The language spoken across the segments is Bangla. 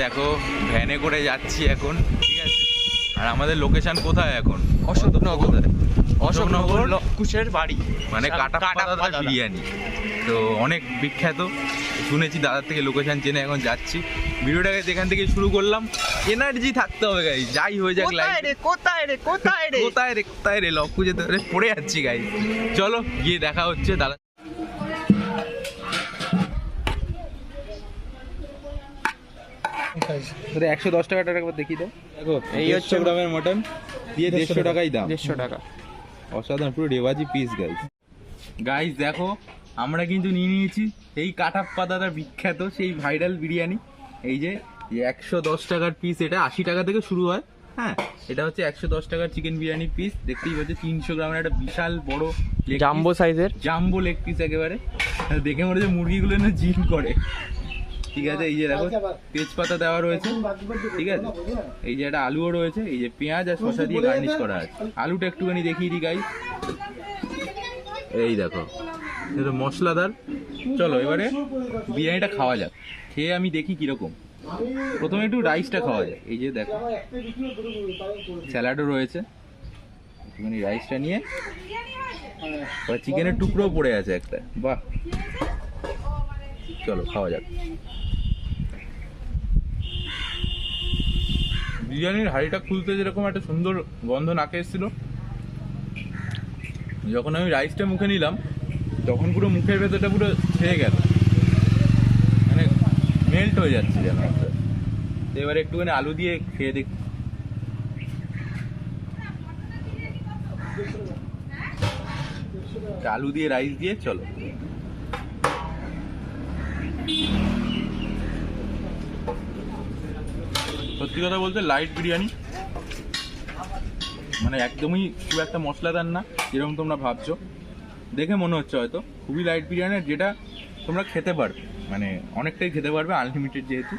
দেখো ভ্যানে করে যাচ্ছি এখন ঠিক আছে? আর আমাদের লোকেশন কোথায় এখন? অশোকনগর। অশোকনগর? কুশের বাড়ি। মানে কাটা কাটা বিরিয়ানি। তো অনেক বিখ্যাত। শুনেছি দাদার থেকে লোকেশন জেনে এখন যাচ্ছি। ভিডিওটাকে যেখান থেকে শুরু করলাম এনার্জি থাকতে হবে গাই যাই হয়ে যাক কোথায় লাইফ রে কোথায় রে কোথায় রে? কোথায় রে কোথায় রে লক খুঁজে ধরে পড়ে যাচ্ছি গাই চলো গিয়ে দেখা হচ্ছে দাদা তোর একশো দশ টাকাটা একবার দেখি তো দেখো এই হচ্ছে- গ্রামের মটন দিয়ে দেড়শো টাকাই দাম। দেড়শো টাকা। অসাধারণ পুরো রেওয়াজি পিস গাইস গাইস দেখো আমরা কিন্তু নিয়ে নিয়েছি এই কাটাপ পাতাটার বিখ্যাত সেই ভাইরাল বিরিয়ানি। এই যে একশো দশ টাকার পিস এটা আশি টাকা থেকে শুরু হয় হ্যাঁ? এটা হচ্ছে একশো দশ টাকার চিকেন বিরিয়ানি পিস দেখতেই পাচ্ছ তিনশো গ্রামের একটা বিশাল বড় জাম্বো সাইজের জাম্বো লেগ পিস একেবারে। দেখে মনে হচ্ছে মুরগিগুলো না জিম করে। ঠিক আছে এই যে দেখো তেজপাতা দেওয়া রয়েছে ঠিক আছে? এই যে একটা আলুও রয়েছে এই যে পেঁয়াজ আর শসা দিয়ে গার্নিশ করা আছে। আলুটা একটুখানি দেখিয়ে দিই গাই এই দেখো এটা মশলাদার। চলো এবারে বিরিয়ানিটা খাওয়া যাক। খেয়ে আমি দেখি কীরকম। প্রথমে একটু রাইসটা খাওয়া যায় এই যে দেখো স্যালাডও রয়েছে। একটুখানি রাইসটা নিয়ে চিকেনের টুকরো পড়ে আছে একটা। বাহ। চলো, খাওয়া যাক। বিরিয়ানির হাঁড়িটা খুলতে যেরকম একটা সুন্দর গন্ধ নাকে এসেছিল, যখন আমি রাইসটা মুখে নিলাম, তখন পুরো মুখের ভেতরটা পুরো ছেয়ে গেল। মানে মেল্ট হয়ে যাচ্ছে যেন। এবারে একটুখানি আলু দিয়ে খেয়ে দেখ। আলু দিয়ে রাইস দিয়ে চলো। সত্যি কথা বলতে লাইট বিরিয়ানি। মানে একদমই খুব একটা মশলাদার না, যেরকম তোমরা ভাবছ। দেখে মনে হচ্ছে হয়তো, খুবই লাইট বিরিয়ানি যেটা তোমরা খেতে পারবে। মানে অনেকটাই খেতে পারবে আনলিমিটেড যেহেতু।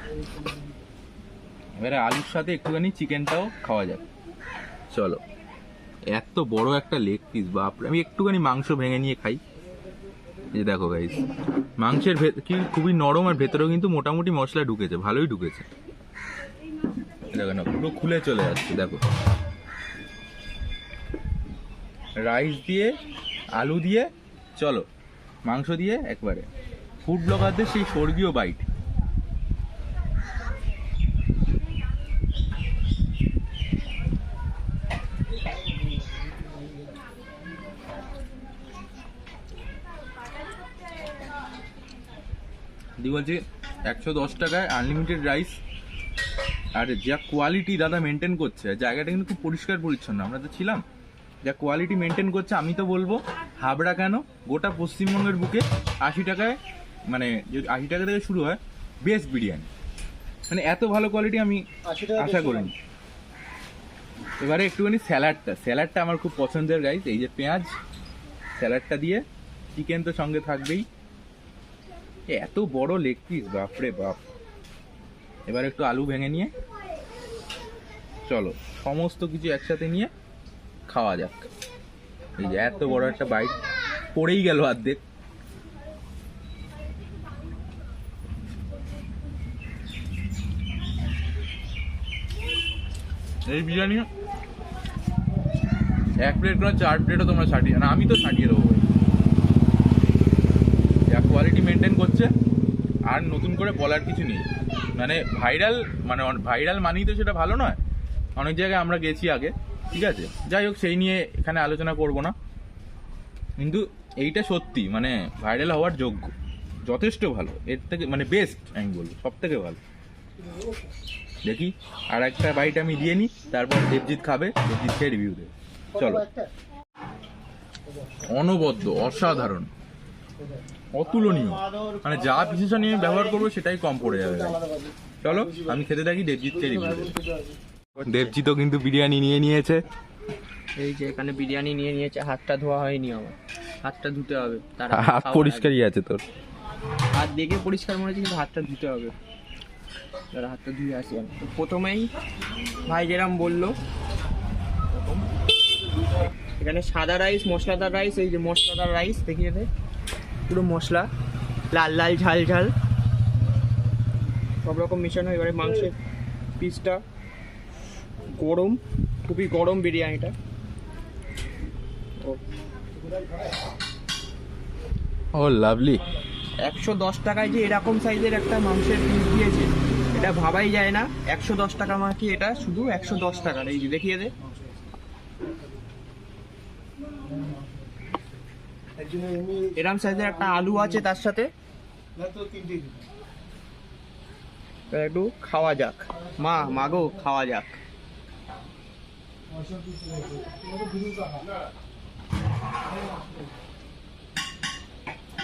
এবারে আলুর সাথে একটুখানি চিকেনটাও খাওয়া যাবে চলো। এত বড় একটা লেগ পিস বাপরে, আমি একটুখানি মাংস ভেঙে নিয়ে খাই। এই দেখো গাইস মাংসের কি খুবই নরম আর ভেতরেও কিন্তু মোটামুটি মশলা ঢুকেছে, ভালোই ঢুকেছে। দেখো না, পুরো খুলে চলে আসছে, দেখো। রাইস দিয়ে, আলু দিয়ে, চলো, মাংস দিয়ে একবারে। ফুড ব্লগারদের সেই স্বর্গীয় বাইট বলছি একশো দশ টাকায় আনলিমিটেড রাইস আর যা কোয়ালিটি দাদা মেনটেন করছে জায়গাটা কিন্তু খুব পরিষ্কার পরিচ্ছন্ন আমরা তো ছিলাম। যা কোয়ালিটি মেনটেন করছে আমি তো বলব হাবড়া কেন? গোটা পশ্চিমবঙ্গের বুকে আশি টাকায় মানে যদি আশি টাকা থেকে শুরু হয় বেস্ট বিরিয়ানি মানে এত ভালো কোয়ালিটি আমি আশা করিনি। এবারে একটুখানি স্যালাডটা স্যালাডটা আমার খুব পছন্দের গাইস এই যে পেঁয়াজ স্যালাডটা দিয়ে চিকেন তো সঙ্গে থাকবেই। এত বড় লেগ পিস বাপরে বাপ। এবার একটু আলু ভেঙে নিয়ে, চলো, সমস্ত কিছু একসাথে নিয়ে খাওয়া যাক। এই যে, এত বড় একটা বাইট পড়েই গেল অর্ধেক। এই বিরিয়ানি এক প্লেট করে চার প্লেটও তোমরা ছাটিয়ে না আমি তো ছাটিয়ে দেবো। মেনটেন করছে আর নতুন করে বলার কিছু নেই। মানে ভাইরাল মানে ভাইরাল মানেই তো সেটা ভালো নয়। অনেক জায়গায় আমরা গেছি আগে ঠিক আছে? যাই হোক সেই নিয়ে এখানে আলোচনা করব না। কিন্তু এইটা সত্যি মানে ভাইরাল হওয়ার যোগ্য। যথেষ্ট ভালো। এর থেকে মানে বেস্ট আমি বলব সব থেকে ভালো। দেখি আর একটা বাইট আমি দিয়ে নিই তারপর দেবজিৎ খাবে দেবজিৎ খেয়ে রিভিউ দেবে। চলো। অনবদ্য অসাধারণ। অতুলনীয়। মানে যা বিশেষণ নিয়ে ব্যবহার করব সেটাই কম পড়ে যাবে চলো আমি খেতে থাকি দেবজিৎকে রিভিউ দেবজিৎও কিন্তু বিরিয়ানি নিয়ে নিয়েছে। এই যে এখানে বিরিয়ানি নিয়ে নিয়েছে হাতটা ধোয়া হয়নি আমার। হাতটা ধুতে হবে তার হাত পরিষ্কারই আছে তোর। হাত দেখে পরিষ্কার মনে হচ্ছে কিন্তু হাতটা ধুতে হবে। এবার হাতটা ধুয়ে আসি আমি। তো প্রথমেই ভাই যেরম বলল এখানে সাদা রাইস মশলাদার রাইস এই যে মশলাদার রাইস দেখিয়ে দে। পুরো মশলা লাল লাল ঝাল ঝাল। সব রকম মিশানো এবারে মাংসের পিসটা গরম খুবই গরম বিরিয়ানিটা। ও ও লাভলি। একশো দশ টাকায় যে এরকম সাইজের একটা মাংসের পিস দিয়েছে এটা ভাবাই যায় না। একশো দশ টাকা মাকে এটা শুধু একশো দশ টাকার। এই যে দেখিয়ে দে। এরম সাইজের একটা আলু আছে তার সাথে। একটু খাওয়া যাক। মা মাগো খাওয়া যাক।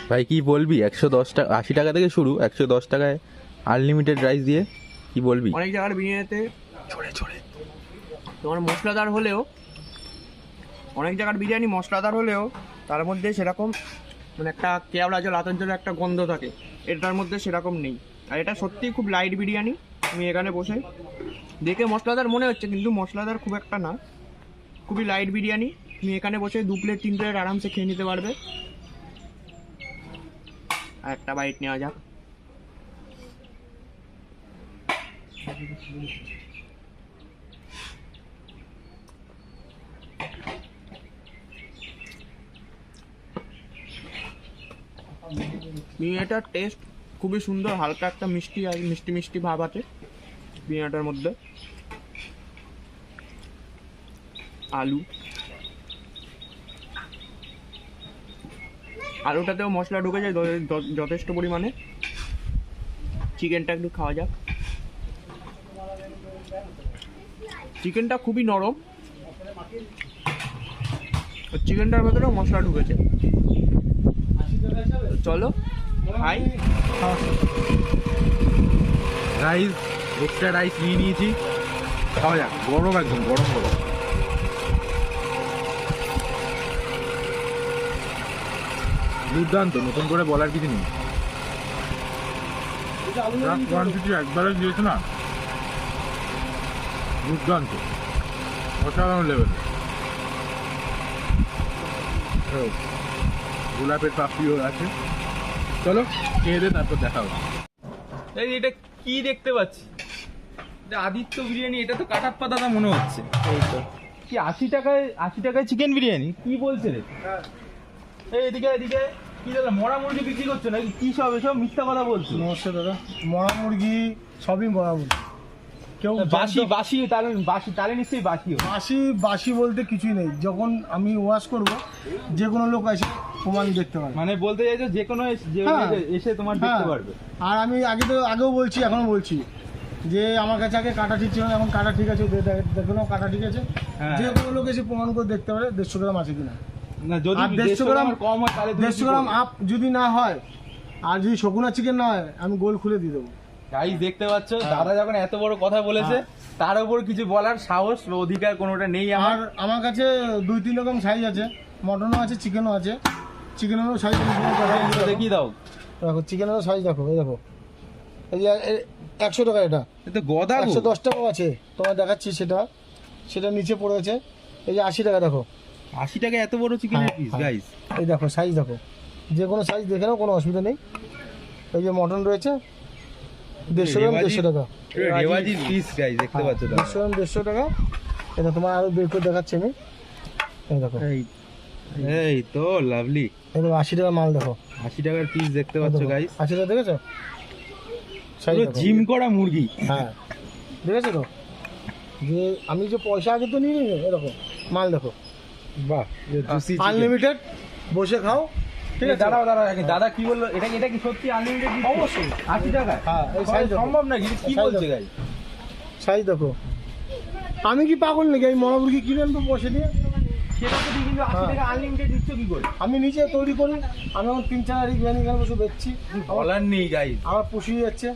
ভাই কি বলবি? একশো দশ টাকা আশি টাকা থেকে শুরু একশো দশ টাকায় আনলিমিটেড রাইস দিয়ে কি বলবি? অনেক জায়গার বিরিয়ানিতে ছড়ে ছড়ে তোমার মশলাদার হলেও অনেক জায়গার বিরিয়ানি মশলাদার হলেও তার মধ্যে সেরকম মানে একটা কেওড়া জল, আতর জলের একটা গন্ধ থাকে। এটার মধ্যে সেরকম নেই। আর এটা সত্যিই খুব লাইট বিরিয়ানি, তুমি এখানে বসে দেখে মশলাদার মনে হচ্ছে, কিন্তু মশলাদার খুব একটা না। খুবই লাইট বিরিয়ানি। তুমি এখানে বসে দু প্লেট তিন প্লেট আরামসে খেয়ে নিতে পারবে। আর একটা বাইট নেওয়া যাক। বিরিয়ানিটার টেস্ট খুবই সুন্দর, হালকা একটা মিষ্টি আর মিষ্টি মিষ্টি ভাব আছে বিরিয়ানিটার মধ্যে। আলু। আলুটাতেও মশলা ঢুকে যায় যথেষ্ট পরিমাণে। চিকেনটা একটু খাওয়া যাক। চিকেনটা খুবই নরম। চিকেনটার ভেতরেও মশলা ঢুকেছে। চলো। খাই রাইস এক্সট্রা রাইস নিয়ে নিয়েছি। খাওয়া যাক, গরম একদম, গরম গরম। দুর্দান্ত, নতুন করে বলার কিছু নেই। কোয়ান্টিটি একবারে দিয়েছে না? দুর্দান্ত। অসাধারণ লেভেল গোলাপের পাপড়িও আছে। চলো খেয়ে দে তারপর দেখা হবে। এই এটা কি দেখতে পাচ্ছি? এটা আদিত্য বিরিয়ানি এটা তো কাটাপ্পা দাদা মনে হচ্ছে। এই তো। কি আশি টাকায় আশি টাকায় চিকেন বিরিয়ানি? কি বলছে রে? এই এদিকে এদিকে। কি দাদা মরা মুরগি বিক্রি করছ নাকি? কি সব এসব মিথ্যা কথা বলছো? নমস্কার দাদা। মরা মুরগি সবই মরা মুরগি। কেউ বাসি বাসি তাহলে বাসি তাহলে নিশ্চয়ই বাসিও বাসি বাসি বলতে কিছুই নেই। যখন আমি ওয়াশ করব যে কোনো লোক এসে প্রমাণ দেখতে পারবে। মানে বলতে চাইছো যে কোনো এস- যে হ্যাঁ। এসে তোমার দেখতে হ্যাঁ। পারবে। আর আমি আগে তো আগেও বলছি এখনও বলছি যে আমার কাছে আগে কাটা ঠিক ছিল এখন কাটা ঠিক আছে দে- দে- কাটা ঠিক আছে। হ্যাঁ। যে কোনো লোক এসে প্রমাণ করে দেখতে পারে দেড়শো গ্রাম আছে কিনা। না যদি দেড়শো গ্রাম কম হয় তাহলে দেড়শো গ্রাম আপ যদি না হয় আর যদি শকুনা চিকেন না হয় আমি গোল খুলে দিয়ে দেবো। গাইস দেখতে পাচ্ছ হ্যাঁ। দাদা যখন এত বড় কথা বলেছে তার উপর কিছু বলার সাহস বা অধিকার কোনোটা নেই আমার। আমার কাছে দুই তিন রকম সাইজ আছে। মটনও আছে চিকেনও আছে। চিকেনেরও সাইজ দেখি দাও। দেখো চিকেনেরও সাইজ দেখো এই দেখো। এই যে একশো টাকা এটা। গদা একশো দশ টাকাও আছে। তোমার দেখাচ্ছি সেটা। সেটা নিচে পড়েছে এই যে আশি টাকা দেখো। আশি টাকা এত বড় চিকেনের হ্যাঁ, পিস হ্যাঁ। গাইস এই দেখো সাইজ দেখো। যে কোনো সাইজ দেখে নাও কোনো অসুবিধা নেই। এই যে মটন রয়েছে দেড়শো গ্রাম দেড়শো টাকা। রেওয়াজি পিস গাইস দেখতে পাচ্ছ দেড়শো গ্রাম দেড়শো টাকা। এটা তোমার আরও বের করে দেখাচ্ছি আমি। এই দেখো। এই এই তো লাভলি এই দেখো আশি টাকা মাল দেখো। আশি টাকার পিস দেখতে পাচ্ছ গাইস আশি টাকা দেখেছ? পুরো জিম করা মুরগি। হ্যাঁ। দেখেছ তো? যে আমি যে পয়সা আগে তো নিয়ে নিই এরকম। মাল দেখো। বাহ আনলিমিটেড বসে খাও। ঠিক আছে। দাঁড়াও দাঁড়াও দাদা কি বলল? এটা এটা কি সত্যি আনলিমিটেড অবশ্যই। আশি টাকা? হ্যাঁ সম্ভব নাকি? কি Size বলছে। গাইস সাইজ দেখো। আমি কি পাগল নাকি? আমি মরা মুরগি কিনে আনব পয়সা দিয়ে? হ্যাঁ। আনলিমিটেড দিচ্ছ কি করে? আমি নিজে তৈরি করি। আমি এখন তিন চার বিরিয়ানি বসে বেচছি। বলার নেই গাইস আমার পুষিয়ে যাচ্ছে।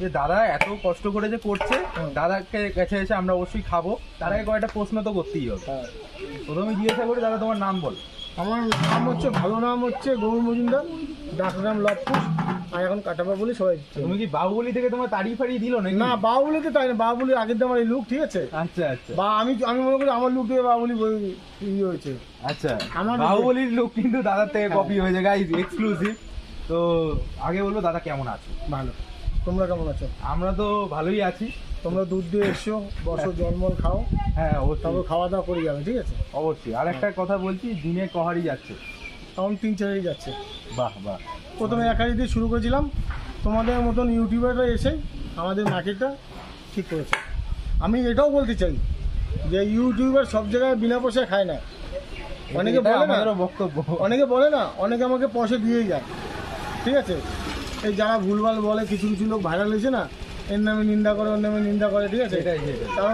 যে দাদা এত কষ্ট করে যে করছে দাদাকে কাছে এসে আমরা অবশ্যই খাব। তার আগে কয়েকটা প্রশ্ন তো করতেই হবে। হ্যাঁ। প্রথমে জিজ্ঞাসা করি দাদা তোমার নাম বল। আমার নাম হচ্ছে ভালো নাম হচ্ছে গৌর মজুমদার ডাকনাম লবকুশ আর এখন কাটাপা বলি সবাই তুমি কি বাহুবলি থেকে তোমার তাড়ি ফাড়িয়ে দিল নাকি? না বাহুবলিতে তাই না বাহুবলি আগের দিয়ে আমার এই লুক ঠিক আছে? আচ্ছা আচ্ছা। বা আমি আমি মনে করি আমার লুক দিয়ে বাহুবলি বই- ই হয়েছে। আচ্ছা আমার- বাহুবলির লোক কিন্তু দাদার থেকে কপি হয়েছে গাইজ এক্সক্লুসিভ তো আগে বলব দাদা কেমন আছে? ভালো। তোমরা কেমন আছো? আমরা তো ভালোই আছি। তোমরা দুধ দিয়ে এসছো বসো জলমল খাও হ্যাঁ তারপর খাওয়া দাওয়া করে যাবে ঠিক আছে? অবশ্যই। আর একটা কথা বলছি দিনে কহারি যাচ্ছে। তখন তিন চারেই যাচ্ছে। বাহ বাহ। প্রথমে একাই দিয়ে শুরু করেছিলাম। তোমাদের মতন ইউটিউবাররা এসে আমাদের মার্কেটটা ঠিক করেছে। আমি এটাও বলতে চাই যে ইউটিউবার সব জায়গায় বিনা পয়সায় খায় না। অনেকে বলে না। বক্তব্য। অনেকে বলে না অনেকে আমাকে পয়সা দিয়েই যায়। ঠিক আছে? এই যারা ভুলভাল বলে কিছু কিছু লোক ভাইরাল হয়েছে না এর নামে নিন্দা করে ওর নামে নিন্দা করে ঠিক আছে? সেটাই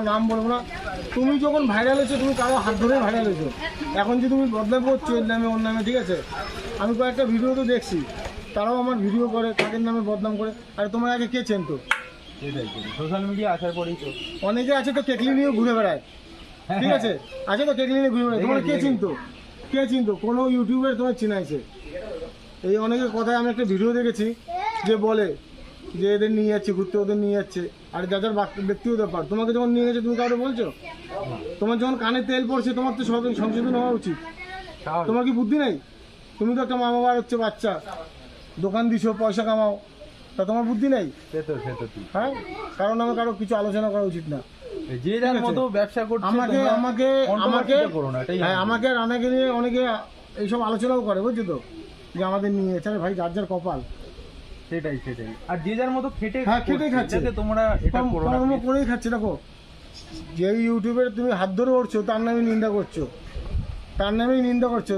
নাম বলব না তুমি যখন ভাইরাল হয়েছো তুমি কারও হাত ধরে ভাইরাল হয়েছো। এখন যে তুমি বদনাম করছ এর নামে ওর নামে ঠিক আছে? আমি কয়েকটা ভিডিও তো দেখছি তারাও আমার ভিডিও করে তাদের নামে বদনাম করে। আর তোমার আগে কে চেনতো? সেটাই সেটাই। সোশ্যাল মিডিয়া আসার পরেই তো। অনেকে আছে তো কেকলি নিয়ে ঘুরে বেড়ায় ঠিক আছে? আছে তো কেকলি নিয়ে ঘুরে বেড়ায়। তোমার কে চিনতো? কে চিনতো? কোনো ইউটিউবার তোমার চিনাইছে? এই অনেকের কথায় আমি একটা ভিডিও দেখেছি যে বলে যে এদের নিয়ে যাচ্ছে ঘুরতে ওদের নিয়ে যাচ্ছে। আর যা যার বাক- ব্যক্তিগত ব্যাপার। তোমাকে যখন নিয়ে গেছে তুমি কাউকে বলছো? তোমার যখন কানে তেল পড়ছে তোমার তো সংশোধন হওয়া উচিত। তোমার কি বুদ্ধি নেই? তুমি তো একটা মা বাবার হচ্ছে বাচ্চা। দোকান দিছো পয়সা কামাও। তা তোমার বুদ্ধি নেই? হ্যাঁ? কারণ আমি কারও কিছু আলোচনা করা উচিত না। যে যার মতো ব্যবসা করছে আমাকে আমাকে আমাকে হ্যাঁ আমি আমাকে রানাকে নিয়ে অনেকে এইসব আলোচনাও করে বুঝছ তো? যে আমাদের নিয়ে এছাড়া ভাই যার যার কপাল। সেটাই সেটাই। আর যে যার মতো খেটে হ্যাঁ, খেটে খাচ্ছে। যাতে তোমরা এটা করো না। কর্ম করেই খাচ্ছে দেখো। যে ইউটিউবে তুমি হাত ধরে উঠছো তার নামে নিন্দা করছ। তার নামেই নিন্দা করছ।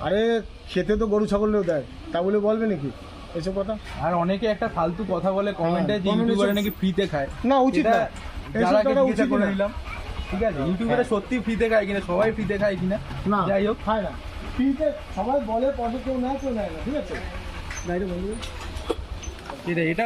আরে খেতে তো গরু ছাগলেও দেয়। তা বলে বলবে নাকি? এসব কথা? আর অনেকে একটা ফালতু কথা বলে কমেন্টে যে comment এ ইউটিউবারে নাকি ফ্রিতে খায়। না উচিত না। এইসব যারাকে করা নিলাম। ঠিক আছে? ইউটিউবারে সত্যি ফ্রিতে খায় কিনা সবাই ফ্রিতে খায় কিনা? না যাই হোক। খায় না। ফ্রিতে সবাই বলে পদে কেউ নেয় কেউ নেয় না ঠিক আছে? সেটাই এটা